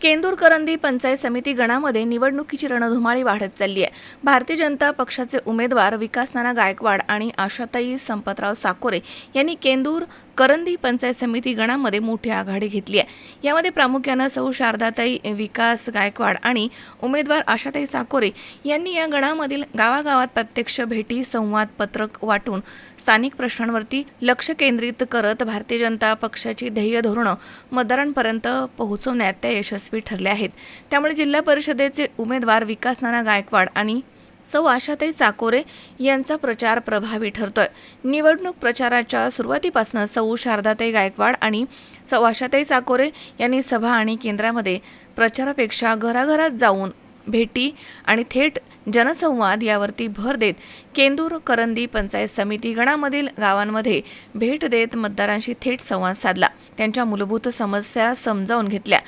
केंदूर करंदी पंचायत समिती गणामध्ये निवडणुकीची रणधुमाळी वाढत चालली आहे. भारतीय जनता पक्षाचे उमेदवार विकास नाना गायकवाड आणि आशाताई संपतराव साकोरे यांनी केंदूर करंदी पंचायत समिती गणामध्ये मोठी आघाडी घेतली आहे. यामध्ये प्रामुख्यानं सौ शारदाताई विकास गायकवाड आणि उमेदवार आशाताई साकोरे यांनी या गणामधील गावागावात प्रत्यक्ष भेटी संवाद पत्रक वाटून स्थानिक प्रश्नांवरती लक्ष केंद्रित करत भारतीय जनता पक्षाची ध्येय धोरणं मतदारांपर्यंत पोहोचवण्यात त्या यशस्वी ठरले आहेत. त्यामुळे जिल्हा परिषदेचे उमेदवार विकास नाना गायकवाड आणि सौ आशाताई चाकोरे यांचा प्रचार प्रभावी ठरतोय. निवडणूक प्रचाराच्या सुरुवातीपासून सौ शारदाताई गायकवाड आणि सौ आशाताई चाकोरे यांनी सभा आणि केंद्रामध्ये प्रचारापेक्षा घराघरात जाऊन भेटी आणि थेट जनसंवाद यावरती भर देत केंदूर करंदी पंचायत समिती गणामधील गावांमध्ये भेट देत मतदारांशी थेट संवाद साधला. त्यांच्या मूलभूत समस्या समजावून घेतल्या.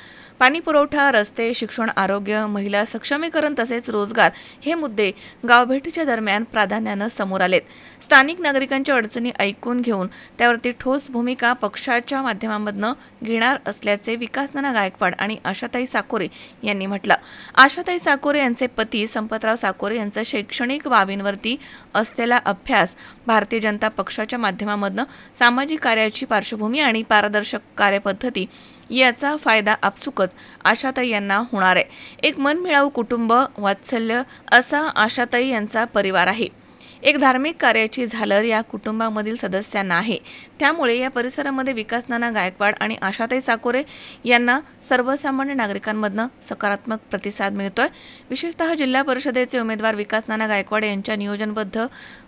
पाणीपुरवठा रस्ते शिक्षण आरोग्य महिला सक्षमीकरण तसेच रोजगार हे मुद्दे गावभेटीच्या दरम्यान प्राधान्यानं समोर आलेत. स्थानिक नागरिकांच्या अडचणी ऐकून घेऊन त्यावरती ठोस भूमिका पक्षाच्या माध्यमामधनं घेणार असल्याचे विकासनाना गायकवाड आणि आशाताई साकोरे यांनी म्हटलं. आशाताई साकोरे यांचे पती संपतराव साकोरे यांचा शैक्षणिक बाबींवरती असलेला अभ्यास भारतीय जनता पक्षाच्या माध्यमामधनं सामाजिक कार्याची पार्श्वभूमी आणि पारदर्शक कार्यपद्धती याचा फायदा आपसुकच आशाताई यांना होणार आहे. एक मनमिळावू कुटुंब वात्सल्य असा आशाताई यांचा परिवार आहे. एक धार्मिक कार्याची झालर या कुटुंबामधील सदस्यांना आहे. त्यामुळे या परिसरामध्ये विकास नाना गायकवाड आणि आशाताई साकोरे यांना सर्वसामान्य नागरिकांमधनं सकारात्मक प्रतिसाद मिळतोय. विशेषतः जिल्हा परिषदेचे उमेदवार विकास नाना गायकवाड यांच्या नियोजनबद्ध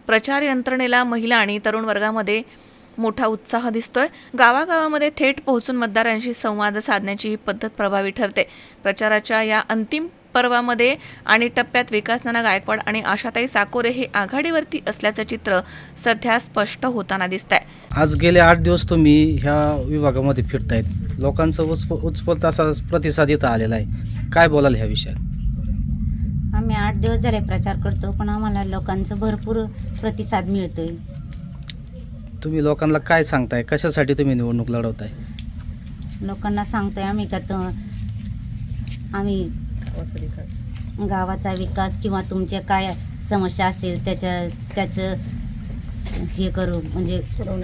प्रचार यंत्रणेला महिला आणि तरुण वर्गामध्ये मोठा उत्साह दिसतोय. गावागावामध्ये थेट पोहोचून मतदारांशी संवाद साधण्याची ही पद्धत प्रभावी ठरते. प्रचाराच्या या अंतिम पर्वामध्ये आणि टप्प्यात विकास नाना गायकवाड आणि आशाताई साकोरे हे आघाडीवरती असल्याचं चित्र सध्या स्पष्ट होताना दिसत आहे आज गेले आठ दिवस तुम्ही ह्या विभागामध्ये फिरतायत. लोकांचा उत्स्फ उत्स्फूर्त असा प्रतिसाद इथं आलेला आहे. काय बोलाल ह्या विषयात? आम्ही आठ दिवस झाले प्रचार करतो पण आम्हाला लोकांचा भरपूर प्रतिसाद मिळतोय. तुम्ही लोकांना काय सांगताय? कशासाठी तुम्ही निवडणूक लढवताय? लोकांना सांगतोय आम्ही का तो आम्ही गावाचा विकास. किंवा तुमच्या काय समस्या असेल त्याच्या त्याचं स- हे करू म्हणजे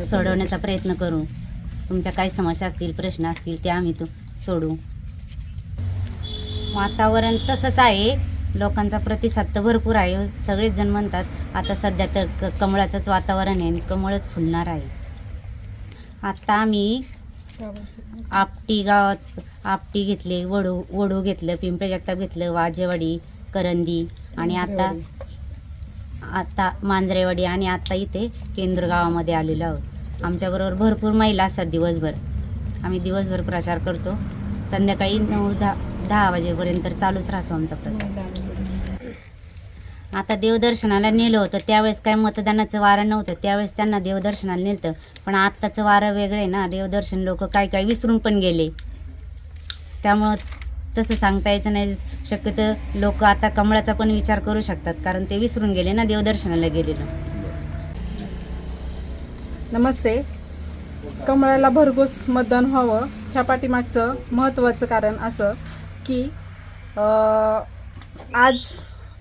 सोडवण्याचा प्रयत्न करू. तुमच्या काय समस्या असतील प्रश्न असतील ते आम्ही तो सोडू वातावरण तसंच आहे. लोकांचा प्रतिसाद तर भरपूर आहे. सगळेच जण म्हणतात आता सध्या तर क कमळाचंच वातावरण आहे आणि कमळच फुलणार आहे. आत्ता आम्ही आपटी गावात आपटी घेतले वडू वडू घेतलं पिंपळे जगताप घेतलं वाजेवाडी करंदी आणि आता आता मांजरेवाडी आणि आता इथे केंद्र गावामध्ये आलेलो आहोत. आमच्याबरोबर भरपूर महिला असतात दिवसभर. आम्ही दिवसभर प्रचार करतो. संध्याकाळी नऊ दहा दहा वाजेपर्यंत चालूच राहतो आमचा प्रचार आता देवदर्शनाला नेलं होतं त्यावेळेस काय मतदानाचं वारं नव्हतं त्यावेळेस त्यांना देवदर्शनाला नेलं पण आत्ताचं वारं वेगळं आहे ना देवदर्शन लोक काय काय विसरून पण गेले. त्यामुळं तसं सांगता यायचं नाही शक्यतो लोक आता कमळाचा पण विचार करू शकतात कारण ते विसरून गेले ना देवदर्शनाला गेलेलं. नमस्ते. कमळाला भरघोस मतदान व्हावं ह्या पाठीमागचं महत्त्वाचं कारण असं की आज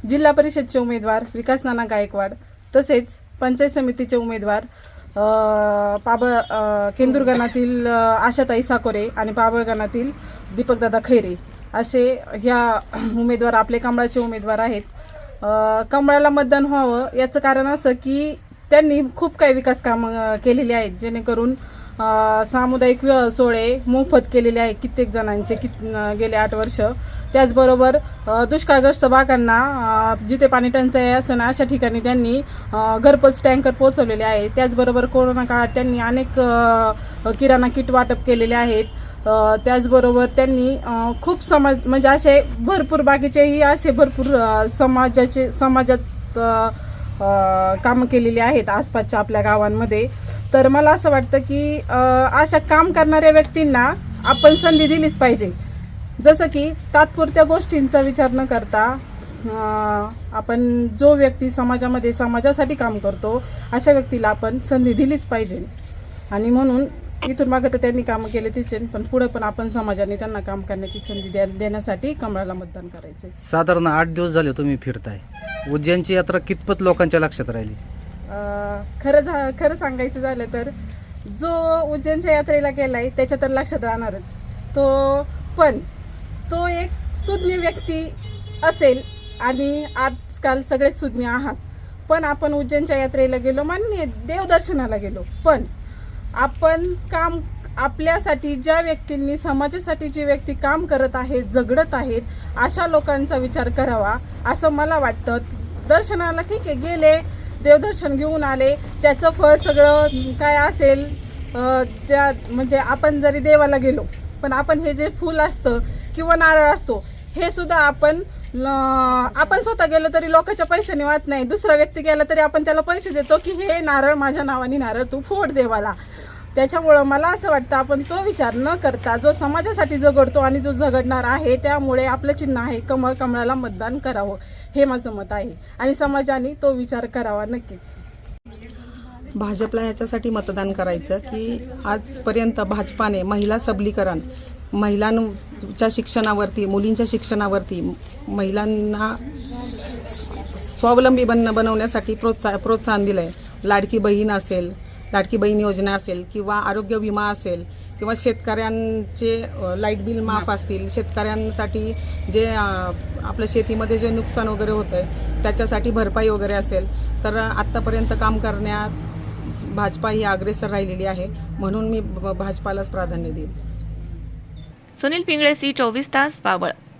जिल्हा परिषदचे उमेदवार विकास नाना गायकवाड तसेच पंचायत समितीचे उमेदवार पाबळ केंदुरगणातील आशाताई साकोरे आणि पाबळगणातील दीपकदादा खैरे असे ह्या उमेदवार आपले कमळाचे उमेदवार आहेत. कमळाला मतदान व्हावं याचं कारण असं की त्यांनी खूप काही विकास कामं केलेली आहेत जेणेकरून सामुदायिक विवाह सोहळे मोफत केलेले आहे कित्येक जणांचे कित गेले आठ वर्ष. त्याचबरोबर दुष्काळग्रस्त भागांना जिथे पाणी टंचाई असं अशा ठिकाणी त्यांनी घरपोच टँकर पोहोचवलेले आहे त्याचबरोबर कोरोना काळात त्यांनी अनेक किराणा किट वाटप केलेले आहेत. त्याचबरोबर त्यांनी खूप समाज म्हणजे असे भरपूर बाकीचेही असे भरपूर समाजाचे समाजात कामं केलेली आहेत आसपासच्या आपल्या गावांमध्ये. तर मला असं वाटतं की अशा काम करणाऱ्या व्यक्तींना आपण संधी दिलीच पाहिजे. जसं की तात्पुरत्या गोष्टींचा विचार न करता आपण जो व्यक्ती समाजामध्ये समाजासाठी काम करतो अशा व्यक्तीला आपण संधी दिलीच पाहिजे. आणि म्हणून इथून मागं तर त्यांनी कामं केले तिचे पण पुढे पण आपण समाजाने त्यांना काम करण्याची संधी द्या देण्यासाठी कमळाला मतदान करायचं साधारण आठ दिवस झाले तुम्ही फिरताय. उज्जैनची यात्रा कितपत लोकांच्या लक्षात राहिली? अं, खरं झा खरं सांगायचं झालं तर जो उज्जैनच्या यात्रेला गेलाय त्याच्या तर लक्षात राहणारच. तो पण तो एक सुज्ञ व्यक्ती असेल आणि आजकाल सगळे सुज्ञ आहात. पण आपण उज्जैनच्या यात्रेला गेलो मान्य आहे, देवदर्शनाला गेलो. पण आपण काम आपल्यासाठी ज्या व्यक्तींनी समाजासाठी जी व्यक्ती काम करत आहेत झगडत आहेत अशा लोकांचा विचार करावा असं मला वाटतं. दर्शनाला ठीक आहे गेले देवदर्शन घेऊन आले. त्याचं फळ सगळं काय असेल अं, ज्या म्हणजे आपण जरी देवाला गेलो पण आपण हे जे फूल असतं किंवा नारळ असतो हे सुद्धा आपण ल- आपण स्वतः गेलो तरी लोकांच्या पैशाने वाट नाही. दुसरा व्यक्ती गेला तरी आपण त्याला पैसे देतो की हे नारळ माझ्या नावाने नारळ तू फोड देवाला. त्याच्यामुळं मला असं वाटतं आपण तो विचार न करता जो समाजासाठी झगडतो आणि जो झगडणार आहे त्यामुळे आपलं चिन्ह आहे कमळ कमळाला मतदान करावं. हे माझं मत आहे. आणि समाजाने तो विचार करावा नक्कीच. भाजपला याच्यासाठी मतदान करायचं की आजपर्यंत भाजपाने महिला सबलीकरण महिलांच्या शिक्षणावरती मुलींच्या शिक्षणावरती महिलांना स्वावलंबी बन बनवण्यासाठी प्रोत्साह प्रोत्साहन दिलं आहे लाडकी बहीण असेल लाडकी बहीण योजना असेल किंवा आरोग्य विमा असेल किंवा शेतकऱ्यांचे लाइट बिल माफ असतील शेतकऱ्यांसाठी जे आपलं शेतीमध्ये जे नुकसान वगैरे होतं आहे त्याच्यासाठी भरपाई वगैरे असेल तर आत्तापर्यंत काम करण्यात भाजपा ही अग्रेसर राहिलेली आहे. म्हणून मी भाजपालाच प्राधान्य देईन. सुनील पिंगळे सी चोवीस तास पावळ